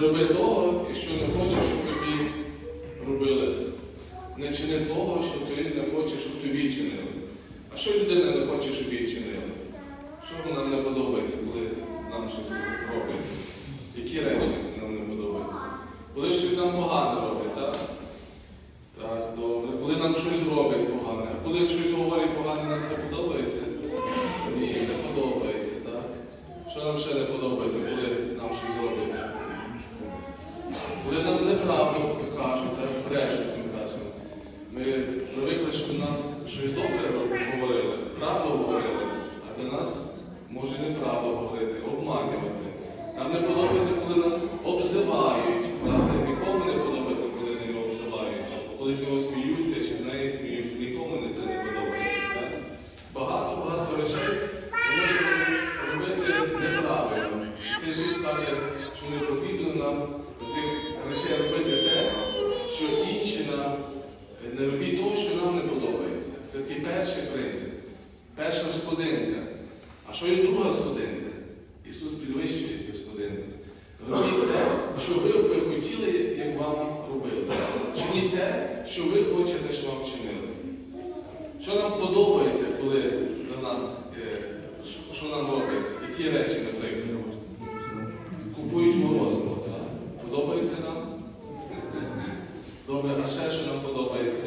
Роби того, що не хочеш, щоб тобі робили. Не чини того, що ти не хочеш, щоб тобі чинили. А що людина не хоче, щоб її чинили? Що нам не подобається, коли нам щось робить? Які речі нам не подобаються? Коли щось нам погане робить, так? Так, добре. Коли нам щось роблять погане, коли щось говорить, погане, нам це подобається? Ні, не подобається, так? Що нам ще не подобається? Що нам щось добре говорили, правду говорили, а до нас може неправду говорити, обманювати. Нам не подобається, коли нас обзивають. Правда, нікому не подобається, коли не обзивають, коли з нього сміються чи з неї сміються, нікому не це не подобається. Так? Багато багато речей можемо робити неправильно. Це ж каже, що не потрібно нам цих речей робити те, що інші нам не робіть перший принцип. Перша сходинка. А що є друга сходинка? Ісус підвищує цю сходинку. Робіть те, що ви би хотіли, як вам робили. Чиніть те, що ви хочете, щоб вам чинили. Що нам подобається, коли до нас, е, що- що нам роблять? Які речі, наприклад? Купують морозиво? Подобається нам? Добре, а ще що нам подобається?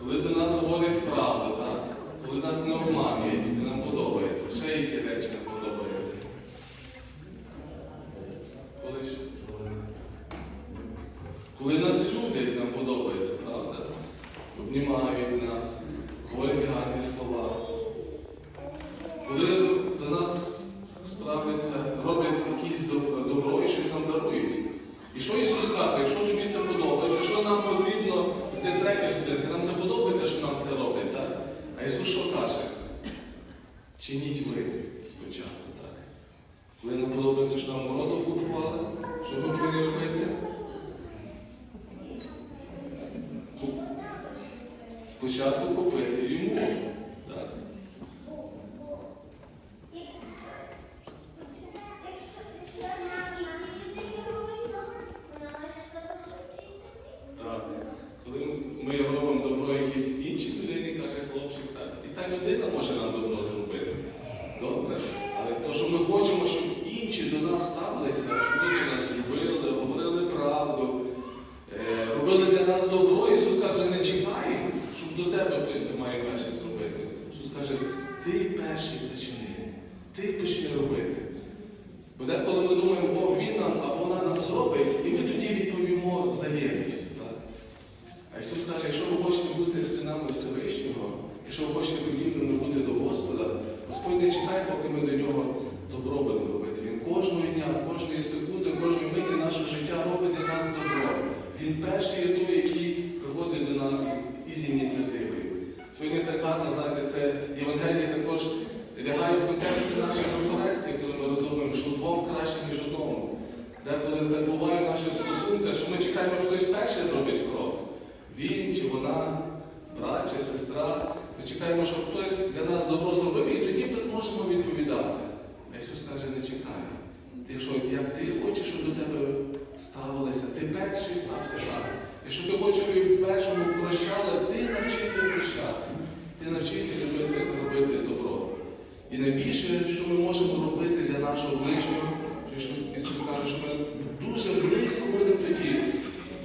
Коли до нас говорять правду, так? Коли нас не обманюють, це нам подобається. Ще які речі нам подобаються. Коли, ж- коли нас люблять, нам подобається, правда? Обнімають нас, говорять гарні слова. Коли до нас справиться, роблять якісь доб- добро і щось нам дарують. І що Ісус каже, якщо тобі це подобається, що нам потрібно, це третя сходинка, нам це подобається, що нам це роблять, так? А Ісус що каже? Чиніть ви спочатку, так? Коли нам подобається, що нам морозов купували, що ми повинні робити? Куп- Спочатку купити йому. Так? Так. Коли ми робимо добро якійсь іншій людині, каже хлопчик, так. І та людина може нам добро зробити. Добре. Але то, що ми хочемо, щоб інші до нас ставилися, щоб інші нас любили, говорили правду, е, робили для нас добро, Ісус каже, не чекай, щоб до тебе хтось це має перший зробити. Ісус каже, ти перший зачини, ти почни робити. Бо деколи ми думаємо, о, він нам або вона нам зробить, і ми тоді відповімо взаємністю. Так? А Ісус каже, якщо ви хочете бути синами Всевишнього, якщо ви хочете подібними бути до Господа, Господь не чекає, поки ми до нього добро робити. Він кожного дня, кожної секунди, кожної миті нашого життя робить для нас добро. Він перший є той, який приходить до нас із ініціативою. Сьогодні так гарно, знаєте, це Євангеліє також лягає в контексті наших корекцій, коли ми роздумуємо, що двом краще, ніж одному. Деколи так буває в наших стосунках, що ми чекаємо, що хтось перший зробить крок. Він чи вона, брат чи сестра. Ми чекаємо, щоб хтось для нас добро зробив, і тоді ми зможемо відповідати. Ісус каже, не чекай. Ти що, як ти хочеш, щоб до тебе ставилися, ти перший стався так. Якщо ти хочеш, щоб першому прощали, ти навчися прощати. Ти навчися любити, робити добро. І найбільше, що ми можемо робити для нашого ближнього, що Ісус каже, що ми дуже близько будемо тоді.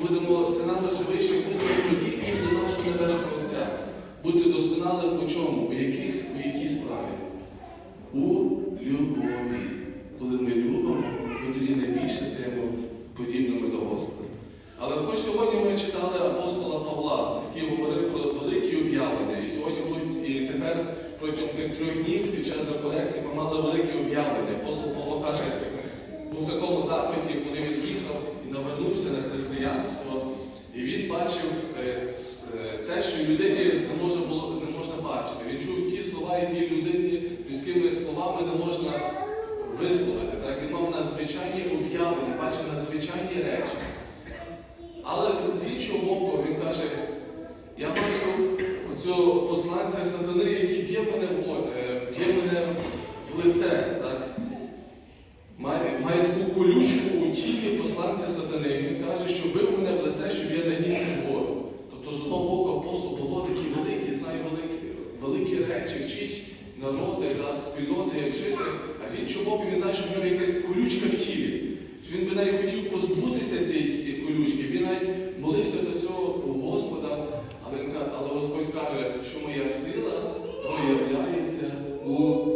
Будемо синами Всевишніх, будемо подібні до нашого Небесного Отця. Бути досконалим у чому? У яких, у якій справі? Любові. Коли ми любимо, ми тоді найбільше стаємо подібними до Господа. Але хоч сьогодні ми читали апостола Павла, який говорив про великі об'явлення. І сьогодні і тепер протягом тих трьох днів під час реколекції ми мали великі об'явлення. Апостол Павло каже, був в такому запиті, коли він їхав і навернувся на християнство, і він бачив е, е, те, що людині не можна було не можна бачити. Він чув ті слова, які людськими словами не можна висловити. Так? Він мав надзвичайні об'явлення, бачив надзвичайні речі. Але з іншого боку, він каже, я маю оцього посланця сатани, який б'є мене в, е, б'є мене в лице. Так? Має, має таку колючку у тілі посланця сатани. І Він каже, що бив мене в лице, щоб я не ніс вгору. Тобто, з одного боку, апостол Павло такі великі, знає великі, великі речі, вчить народи, так, спільноти, як жити. А з іншого боку, він знає, що в нього якась колючка в тілі. Що він би навіть хотів позбутися цієї колючки. Він навіть молився до цього у Господа, але, Господь каже, що моя сила проявляється у,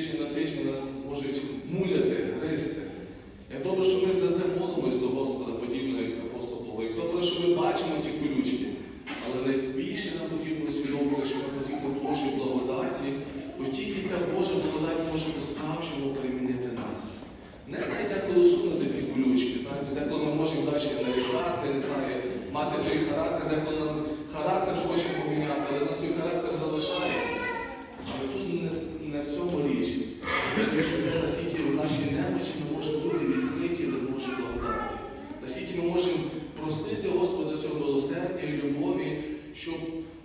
тижня на тиждень нас можуть муляти. щоб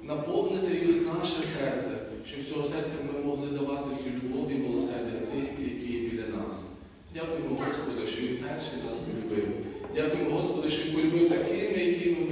наповнити їх наше серце, щоб з цього серця ми могли давати цю любов і милосердя тим, які є біля нас. Дякуємо, Господи, що Він перший нас полюбив. Дякуємо, Господи, що Він полюбив такими, які.